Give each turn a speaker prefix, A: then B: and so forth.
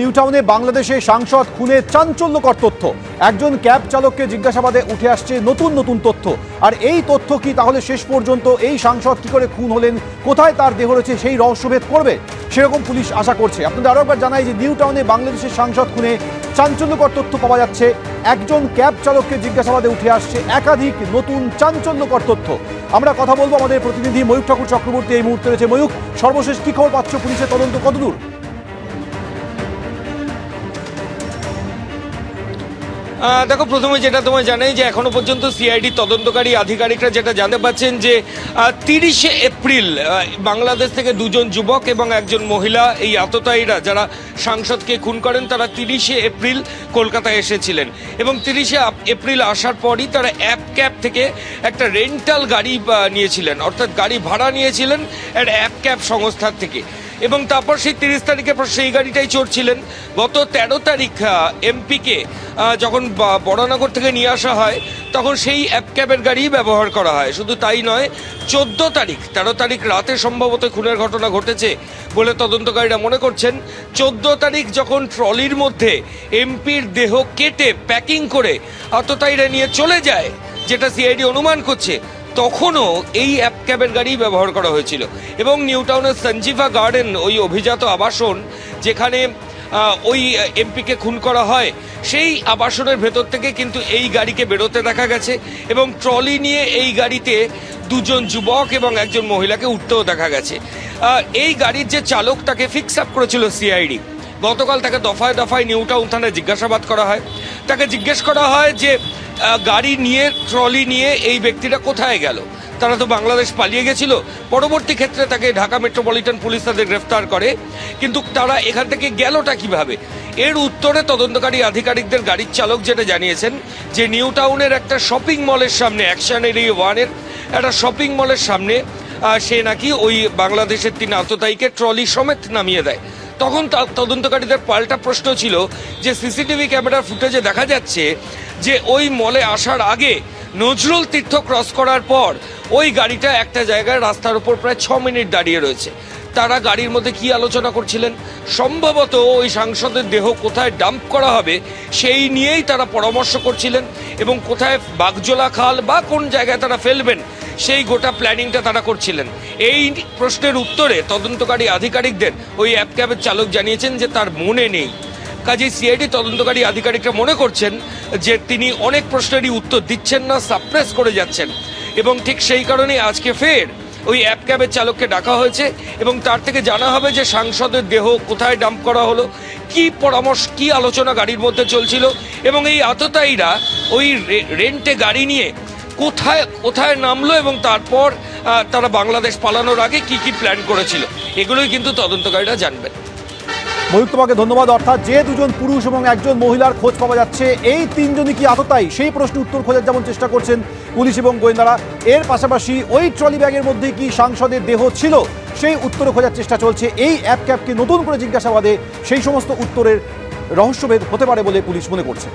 A: নিউটাউনে বাংলাদেশে সাংসদ খুনে চাঞ্চল্যকর তথ্য। একজন ক্যাব চালককে জিজ্ঞাসাবাদে উঠে আসছে নতুন নতুন তথ্য। আর এই তথ্য কি তাহলে শেষ পর্যন্ত এই সাংসদ কি করে খুন হলেন, কোথায় তার দেহ রয়েছে সেই রহস্যভেদ করবে? সেরকম পুলিশ আশা করছে। আপনাদের আরও একবার জানাই যে নিউটাউনে বাংলাদেশের সাংসদ খুনে চাঞ্চল্যকর তথ্য পাওয়া যাচ্ছে। একজন ক্যাব চালককে জিজ্ঞাসাবাদে উঠে আসছে একাধিক নতুন চাঞ্চল্যকর তথ্য। আমরা কথা বলব আমাদের প্রতিনিধি ময়ূক ঠাকুর চক্রবর্তী। এই মুহূর্তে রয়েছে ময়ূক সর্বশেষ কি খবর পাচ্ছ পুলিশের তদন্ত? কতদূর?
B: দেখো, প্রথমে যেটা তোমায় জানাই যে এখনও পর্যন্ত সিআইডি তদন্তকারী আধিকারিকরা যেটা জানতে পারছেন যে তিরিশে এপ্রিল বাংলাদেশ থেকে দুজন যুবক এবং একজন মহিলা, এই আততায়ীরা যারা সাংসদকে খুন করেন, তারা তিরিশে এপ্রিল কলকাতায় এসেছিলেন। এবং তিরিশে এপ্রিল আসার পরই তারা অ্যাপ ক্যাব থেকে একটা রেন্টাল গাড়ি নিয়েছিলেন। অর্থাৎ গাড়ি ভাড়া নিয়েছিলেন একটা অ্যাপ ক্যাব সংস্থার থেকে। এবং তারপর সেই তিরিশ তারিখে পর সেই গাড়িটাই চড়ছিলেন। গত তেরো তারিখ এমপিকে যখন বড়নগর থেকে নিয়ে আসা হয়, তখন সেই অ্যাপ ক্যাবের গাড়ি ব্যবহার করা হয়। শুধু তাই নয়, চোদ্দ তারিখ, তেরো তারিখ রাতে সম্ভবত খুনের ঘটনা ঘটেছে বলে তদন্তকারীরা মনে করছেন। চোদ্দ তারিখ যখন ট্রলির মধ্যে এমপির দেহ কেটে প্যাকিং করে আততায়ীরা নিয়ে চলে যায়, যেটা সিআইডি অনুমান করছে তখনও এই অ্যাপ ক্যাবের গাড়ি ব্যবহার করা হয়েছিল। এবং নিউটাউনের সঞ্জীভা গার্ডেন ওই অভিজাত আবাসন যেখানে ওই এমপিকে খুন করা হয়, সেই আবাসনের ভেতর থেকে কিন্তু এই গাড়িকে বেরোতে দেখা গেছে এবং ট্রলি নিয়ে এই গাড়িতে দুজন যুবক এবং একজন মহিলাকে উঠতেও দেখা গেছে। এই গাড়ির যে চালক তাকে ফিক্স আপ করেছিল সিআইডি গতকাল তাকে দফায় দফায় নিউ টাউন থানায় জিজ্ঞাসাবাদ করা হয়। তাকে জিজ্ঞেস করা হয় যে গাড়ি নিয়ে, ট্রলি নিয়ে এই ব্যক্তিটা কোথায় গেল? তারা তো বাংলাদেশ পালিয়ে গেছিল। পরবর্তী ক্ষেত্রে তাকে ঢাকা মেট্রোপলিটন পুলিশ তাদের গ্রেফতার করে। কিন্তু তারা এখান থেকে গেলটা কীভাবে? এর উত্তরে তদন্তকারী আধিকারিকদের গাড়ির চালক যেটা জানিয়েছেন যে নিউ টাউনের একটা শপিং মলের সামনে, অ্যাকশন এরিয়া ওয়ানের একটা শপিং মলের সামনে সে নাকি ওই বাংলাদেশের তিন আততায়ীকে ট্রলি সমেত নামিয়ে দেয়। তখন তদন্তকারীদের পাল্টা প্রশ্ন ছিল যে সিসিটিভি ক্যামেরার ফুটেজে দেখা যাচ্ছে যে ওই মলে আসার আগে নজরুল তীর্থ ক্রস করার পর ওই গাড়িটা একটা জায়গায় রাস্তার উপর প্রায় ছ মিনিট দাঁড়িয়ে রয়েছে। তারা গাড়ির মধ্যে কি আলোচনা করছিলেন? সম্ভবত ওই সাংসদের দেহ কোথায় ডাম্প করা হবে সেই নিয়েই তারা পরামর্শ করছিলেন এবং কোথায় বাগজোলা খাল বা কোন জায়গায় তারা ফেলবেন সেই গোটা প্ল্যানিংটা তারা করছিলেন। এই প্রশ্নের উত্তরে তদন্তকারী আধিকারিকদের ওই অ্যাপ ক্যাবের চালক জানিয়েছেন যে তার মনে নেই। কাজেই সিআইডি তদন্তকারী আধিকারিকরা মনে করছেন যে তিনি অনেক প্রশ্নেরই উত্তর দিচ্ছেন না সাপ্রেস করে যাচ্ছেন। এবং ঠিক সেই কারণেই আজকে ফের ওই অ্যাপ ক্যাবের চালককে ডাকা হয়েছে এবং তার থেকে জানা হবে যে সাংসদের দেহ কোথায় ডাম্প করা হলো, কি পরামর্শ, কি আলোচনা গাড়ির মধ্যে চলছিল এবং এই আততায়ীরা ওই রেন্টে গাড়ি নিয়ে কোথায় কোথায় নামলো এবং তারপর তারা বাংলাদেশ পালানোর আগে কি কি প্ল্যান করেছিল, এগুলোই কিন্তু তদন্তকারীরা জানবেন।
A: ময়ূক তোমাকে ধন্যবাদ। অর্থাৎ যে দুজন পুরুষ এবং একজন মহিলার খোঁজ পাওয়া যাচ্ছে, এই তিনজনই কি আততাই সেই প্রশ্নের উত্তর খোঁজার যেমন চেষ্টা করছেন পুলিশ এবং গোয়েন্দারা, এর পাশাপাশি ওই ট্রলি ব্যাগের মধ্যে কি সাংসদের দেহ ছিল? সেই উত্তর খোঁজার চেষ্টা চলছে। এই অ্যাপ ক্যাবকে নতুন করে জিজ্ঞাসাবাদে সেই সমস্ত উত্তরের রহস্যভেদ হতে পারে বলে পুলিশ মনে করছে।